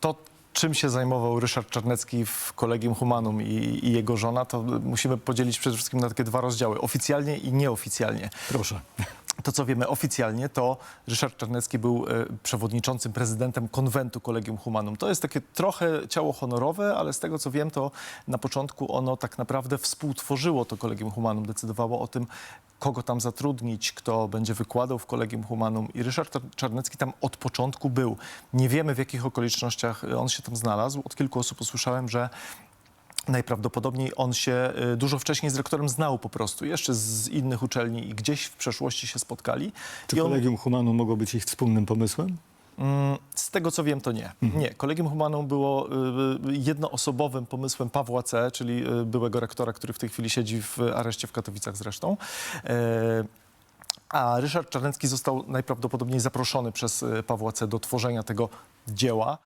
to, czym się zajmował Ryszard Czarnecki w Kolegium Humanum i, i jego żona, to musimy podzielić przede wszystkim na takie dwa rozdziały, oficjalnie i nieoficjalnie. Proszę. To, co wiemy oficjalnie, to Ryszard Czarnecki był e, przewodniczącym, prezydentem konwentu Kolegium Humanum. To jest takie trochę ciało honorowe, ale z tego, co wiem, to na początku ono tak naprawdę współtworzyło to Kolegium Humanum, decydowało o tym, kogo tam zatrudnić, kto będzie wykładał w Kolegium Humanum. I Ryszard Czar- Czarnecki tam od początku był. Nie wiemy, w jakich okolicznościach e, on się tam znalazł. Od kilku osób usłyszałem, że Najprawdopodobniej on się y, dużo wcześniej z rektorem znał po prostu, jeszcze z innych uczelni i gdzieś w przeszłości się spotkali. Czy on, Kolegium Humanum mogło być ich wspólnym pomysłem? mm, z tego co wiem, to nie. Nie. Kolegium Humanum było y, y, jednoosobowym pomysłem Pawła C., czyli byłego rektora, który w tej chwili siedzi w areszcie w Katowicach zresztą. E, a Ryszard Czarnecki został najprawdopodobniej zaproszony przez Pawła C. do tworzenia tego dzieła.